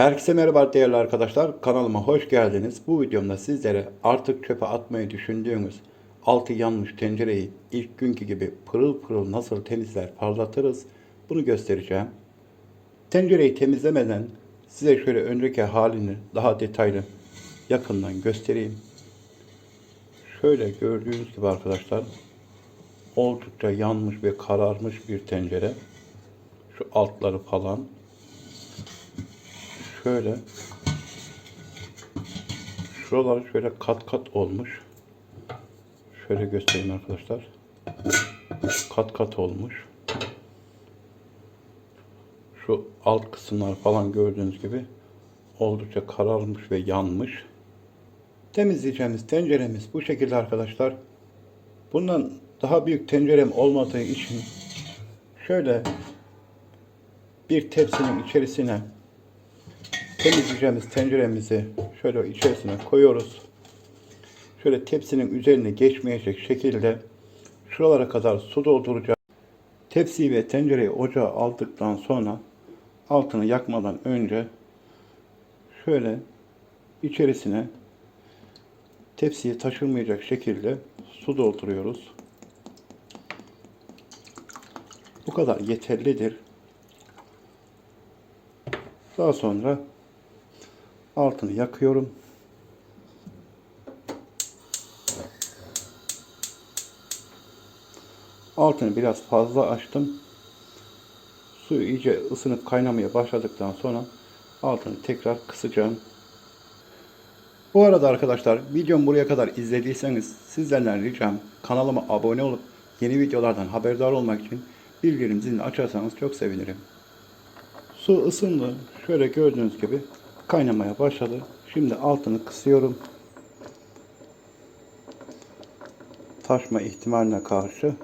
Herkese merhaba değerli arkadaşlar. Kanalıma hoş geldiniz. Bu videomda sizlere artık çöpe atmayı düşündüğünüz altı yanmış tencereyi ilk günkü gibi pırıl pırıl nasıl temizler parlatırız bunu göstereceğim. Tencereyi temizlemeden size şöyle önceki halini daha detaylı yakından göstereyim. Şöyle gördüğünüz gibi arkadaşlar oldukça yanmış ve kararmış bir tencere. Şu altları falan şöyle şuraları şöyle kat kat olmuş. Şöyle göstereyim arkadaşlar. Kat kat olmuş. Şu alt kısımlar falan gördüğünüz gibi oldukça kararmış ve yanmış. Temizleyeceğimiz tenceremiz bu şekilde arkadaşlar. Bundan daha büyük tencerem olmadığı için şöyle bir tepsinin içerisine temizleyeceğimiz tenceremizi şöyle içerisine koyuyoruz. Şöyle tepsinin üzerine geçmeyecek şekilde şuralara kadar su dolduracağız. Tepsiyi ve tencereyi ocağa aldıktan sonra altını yakmadan önce şöyle içerisine tepsiyi taşırmayacak şekilde su dolduruyoruz. Bu kadar yeterlidir. Daha sonra altını yakıyorum. Altını biraz fazla açtım. Su iyice ısınıp kaynamaya başladıktan sonra altını tekrar kısacağım. Bu arada arkadaşlar videomu buraya kadar izlediyseniz sizlerden ricam kanalıma abone olup yeni videolardan haberdar olmak için bildirim zilini açarsanız çok sevinirim. Su ısındı. Şöyle gördüğünüz gibi kaynamaya başladı. Şimdi altını kısıyorum. Taşma ihtimaline karşı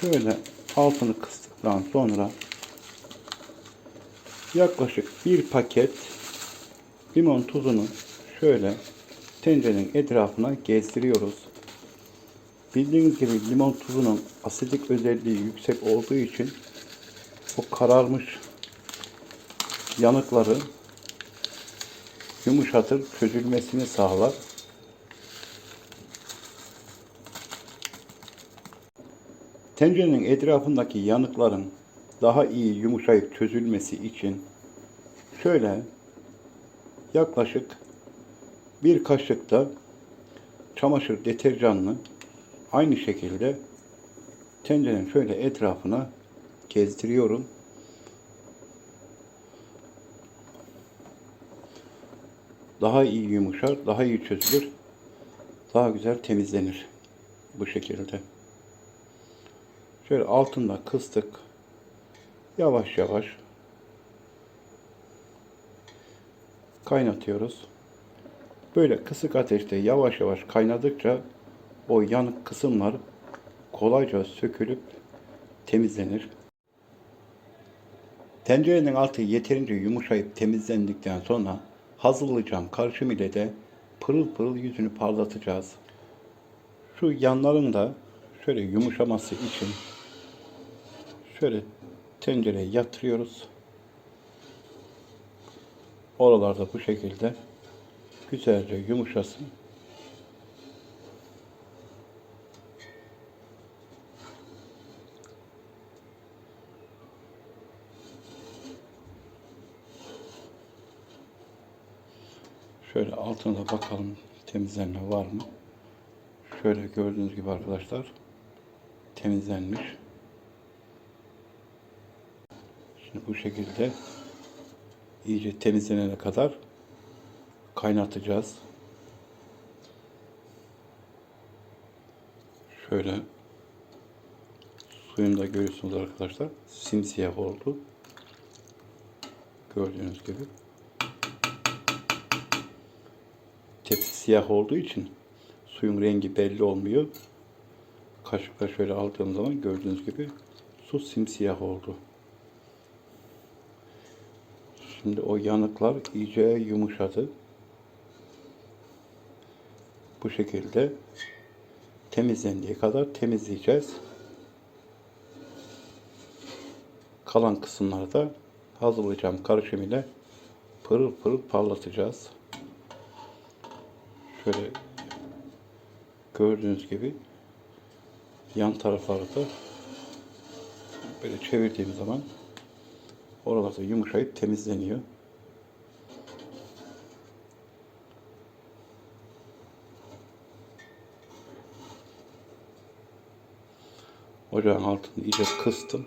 şöyle altını kıstıktan sonra yaklaşık bir paket limon tuzunu şöyle tencerenin etrafına gezdiriyoruz. Bildiğiniz gibi limon tuzunun asidik özelliği yüksek olduğu için o kararmış yanıkları yumuşatır, çözülmesini sağlar. Tencerenin etrafındaki yanıkların daha iyi yumuşayıp çözülmesi için şöyle yaklaşık bir kaşık da çamaşır deterjanını aynı şekilde tencerenin şöyle etrafına gezdiriyorum. Daha iyi yumuşar, daha iyi çözülür, daha güzel temizlenir bu şekilde. Şöyle altında kıstık. Yavaş yavaş kaynatıyoruz. Böyle kısık ateşte yavaş yavaş kaynadıkça o yanık kısımlar kolayca sökülüp temizlenir. Tencerenin altı yeterince yumuşayıp temizlendikten sonra karışım ile de pırıl pırıl yüzünü parlatacağız. Şu yanların da şöyle yumuşaması için şöyle tencereye yatırıyoruz. Oralarda bu şekilde güzelce yumuşasın. Şöyle altına bakalım temizlenme var mı? Şöyle gördüğünüz gibi arkadaşlar temizlenmiş. Şimdi bu şekilde iyice temizlenene kadar kaynatacağız. Şöyle suyunu da görüyorsunuz arkadaşlar. Simsiyah oldu. Gördüğünüz gibi. Tepsi siyah olduğu için suyun rengi belli olmuyor. Kaşıkla şöyle aldığım zaman gördüğünüz gibi su simsiyah oldu. Şimdi o yanıklar iyice yumuşadı. Bu şekilde temizlendiği kadar temizleyeceğiz. Kalan kısımları da hazırlayacağım karışım ile pırıl pırıl parlatacağız. Şöyle gördüğünüz gibi yan tarafları da böyle çevirdiğim zaman oralar da yumuşayıp temizleniyor. Ocağın altını iyice kıstım.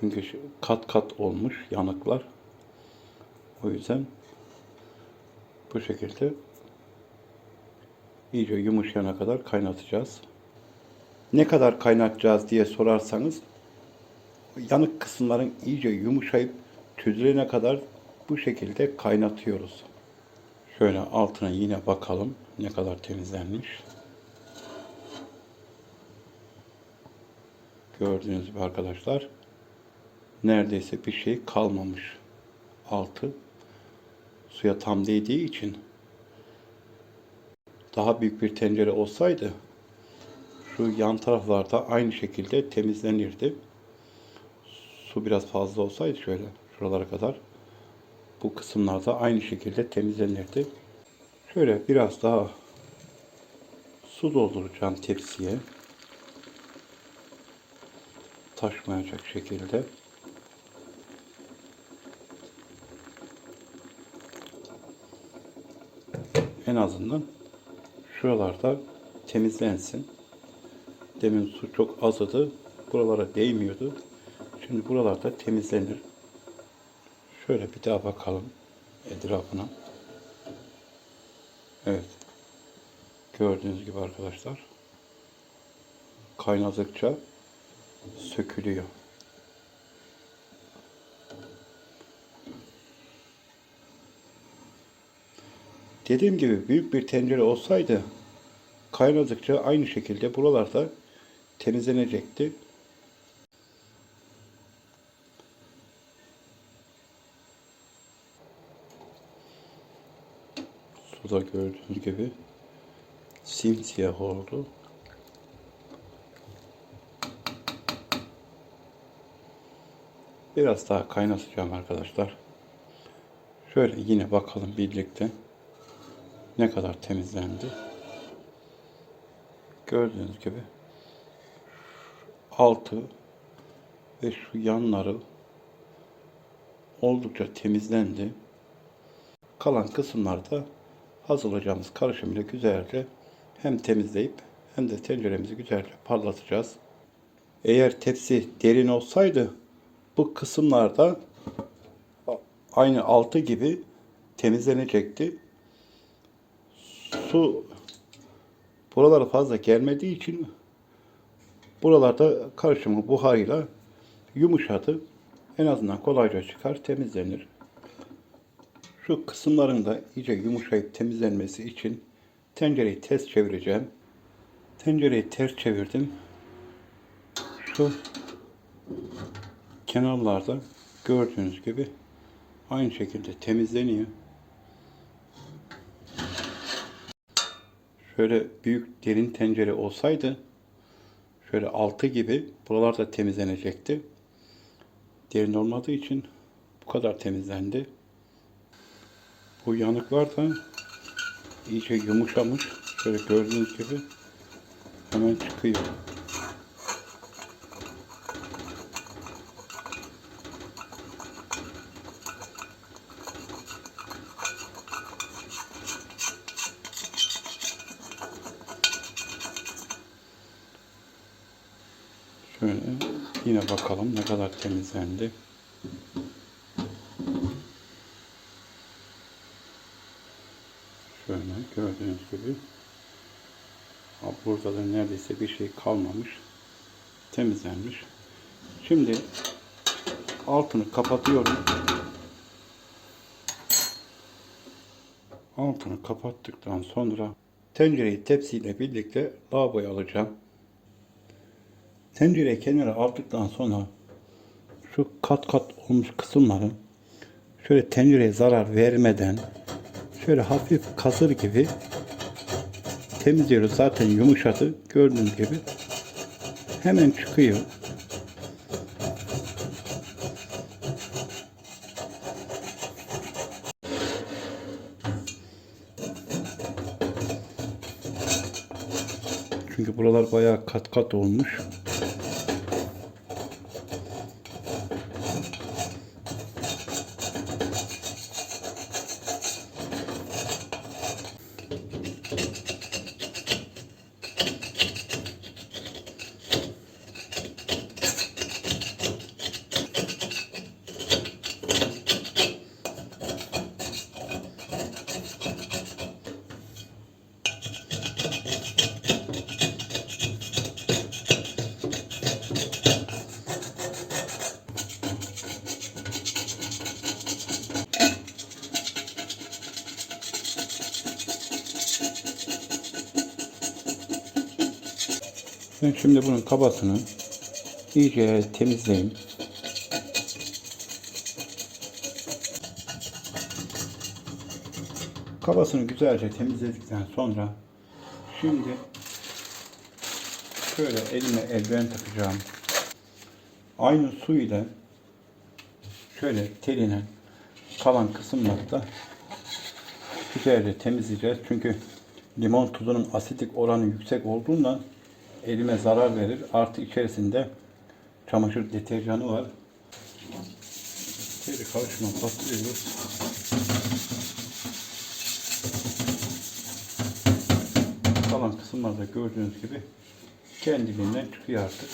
Çünkü kat kat olmuş yanıklar. O yüzden bu şekilde iyice yumuşayana kadar kaynatacağız. Ne kadar kaynatacağız diye sorarsanız yanık kısımların iyice yumuşayıp çözülene kadar bu şekilde kaynatıyoruz. Şöyle altına yine bakalım ne kadar temizlenmiş. Gördüğünüz gibi arkadaşlar neredeyse bir şey kalmamış. Altı suya tam değdiği için daha büyük bir tencere olsaydı şu yan taraflarda aynı şekilde temizlenirdi. Su biraz fazla olsaydı şöyle şuralara kadar bu kısımlarda aynı şekilde temizlenirdi. Şöyle biraz daha su dolduracağım tepsiye. Taşmayacak şekilde. En azından şuralarda temizlensin. Demin su çok azdı. Buralara değmiyordu. Şimdi buralarda temizlenir. Şöyle bir daha bakalım etrafına. Evet. Gördüğünüz gibi arkadaşlar kaynadıkça sökülüyor. Dediğim gibi büyük bir tencere olsaydı kaynadıkça aynı şekilde buralarda temizlenecekti. Suda gördüğünüz gibi simsiyah oldu. Biraz daha kaynatacağım arkadaşlar. Şöyle yine bakalım birlikte ne kadar temizlendi. Gördüğünüz gibi altı ve şu yanları oldukça temizlendi. Kalan kısımlarda hazırlayacağımız karışım ile güzelce hem temizleyip hem de tenceremizi güzelce parlatacağız. Eğer tepsi derin olsaydı bu kısımlarda aynı altı gibi temizlenecekti. Su buralara fazla gelmediği için buralarda karışımı buharıyla yumuşadı. En azından kolayca çıkar, temizlenir. Şu kısımların da iyice yumuşayıp temizlenmesi için tencereyi ters çevireceğim. Tencereyi ters çevirdim. Şu kenarlarda gördüğünüz gibi aynı şekilde temizleniyor. Şöyle büyük derin tencere olsaydı şöyle altı gibi buralar da temizlenecekti. Derin olmadığı için bu kadar temizlendi. Bu yanıklar da iyice yumuşamış. Şöyle gördüğünüz gibi hemen çıkıyor. Şöyle yine bakalım ne kadar temizlendi. Şöyle gördüğünüz gibi burada da neredeyse bir şey kalmamış. Temizlenmiş. Şimdi altını kapatıyorum. Altını kapattıktan sonra tencereyi tepsiyle birlikte lavaboya alacağım. Tencereyi kenara aldıktan sonra şu kat kat olmuş kısımları şöyle tencereye zarar vermeden şöyle hafif kasır gibi temizliyoruz. Zaten yumuşadı. Gördüğünüz gibi hemen çıkıyor. Çünkü buralar bayağı kat kat olmuş. Ben şimdi bunun kabasını iyice temizleyeyim. Kabasını güzelce temizledikten sonra şimdi şöyle elime eldiven takacağım. Aynı su ile şöyle teline kalan kısımlarda güzelce temizleyeceğiz. Çünkü limon tuzunun asitik oranı yüksek olduğundan elime zarar verir. Artı içerisinde çamaşır deterjanı var. Teri karışma patlıyoruz. Kalan kısımlarda gördüğünüz gibi kendiliğinden çıkıyor artık.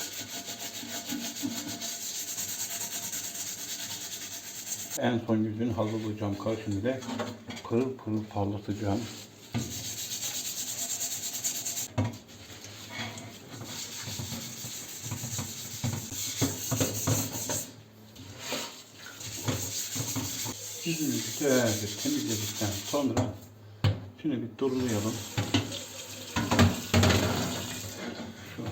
En son yüzünü hazırlayacağım karşımda pırıl pırıl parlatacağım. Güzelce temizledikten sonra şunu bir durulayalım. Şu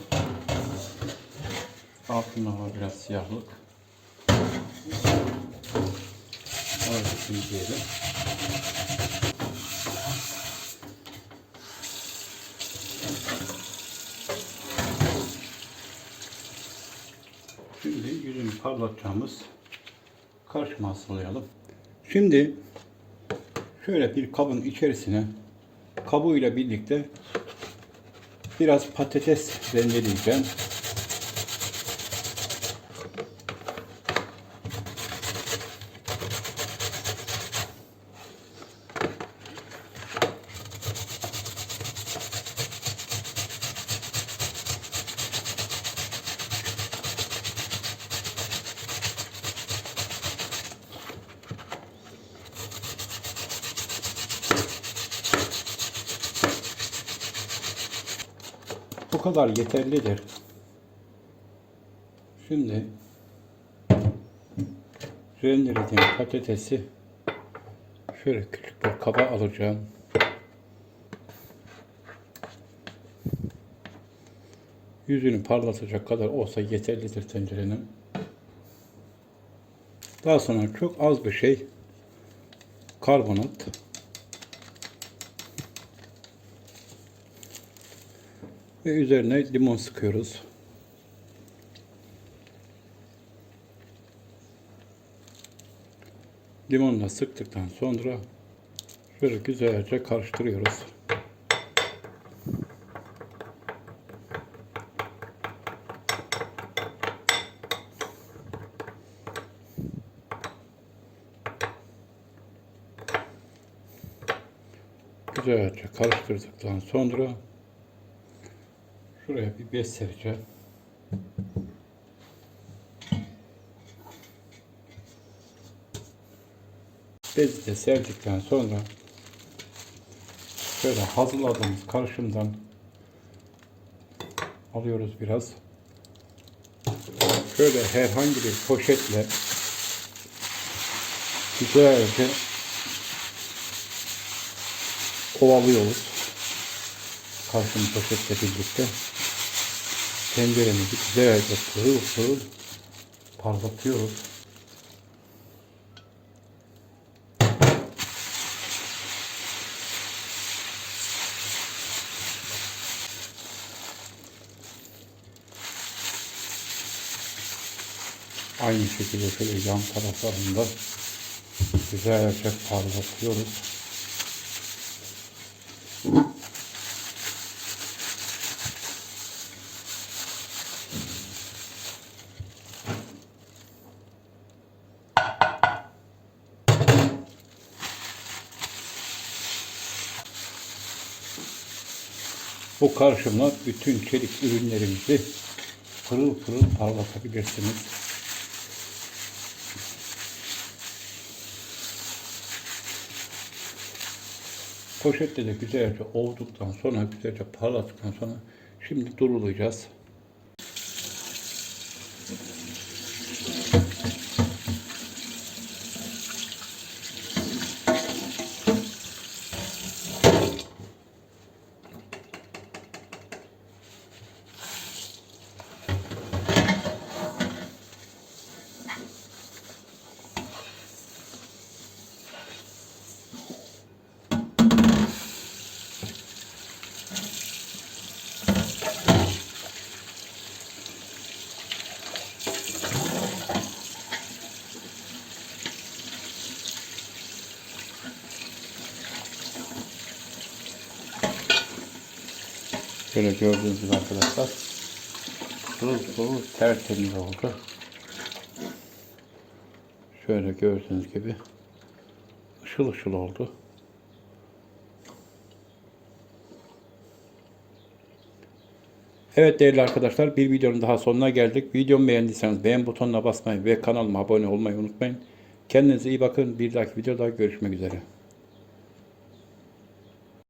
altında var biraz siyahlık. Orada temizleyelim. Şimdi yüzünü parlatacağımız karışma hazırlayalım. Şimdi şöyle bir kabın içerisine kabuğuyla birlikte biraz patates rendeleyeceğim. Bu kadar yeterlidir. Şimdi rendelediğim patatesi şöyle küçük bir kaba alacağım. Yüzünü parlatacak kadar olsa yeterlidir tencerenin. Daha sonra çok az bir şey karbonat ve üzerine limon sıkıyoruz. Limonla sıktıktan sonra şöyle güzelce karıştırıyoruz. Güzelce karıştırdıktan sonra Şuraya bir bez sereceğim. Bezi de serdikten sonra şöyle hazırladığımız karışımdan alıyoruz biraz. Şöyle herhangi bir poşetle güzelce ovalıyoruz. Karşım poşetle birlikte tenceremizi güzelce pırıl pırıl parlatıyoruz. Aynı şekilde şöyle yan taraflarında güzelce parlatıyoruz. Bu karışımla bütün çelik ürünlerimizi pırıl pırıl parlatabilirsiniz. Poşette de güzelce ovduktan sonra, güzelce parlattıktan sonra şimdi durulayacağız. Şöyle gördüğünüz gibi arkadaşlar pırıl pırıl tertemiz oldu. Şöyle gördüğünüz gibi ışıl ışıl oldu. Evet değerli arkadaşlar bir videonun daha sonuna geldik. Videomu beğendiyseniz beğen butonuna basmayı ve kanalıma abone olmayı unutmayın. Kendinize iyi bakın. Bir dahaki videoda görüşmek üzere.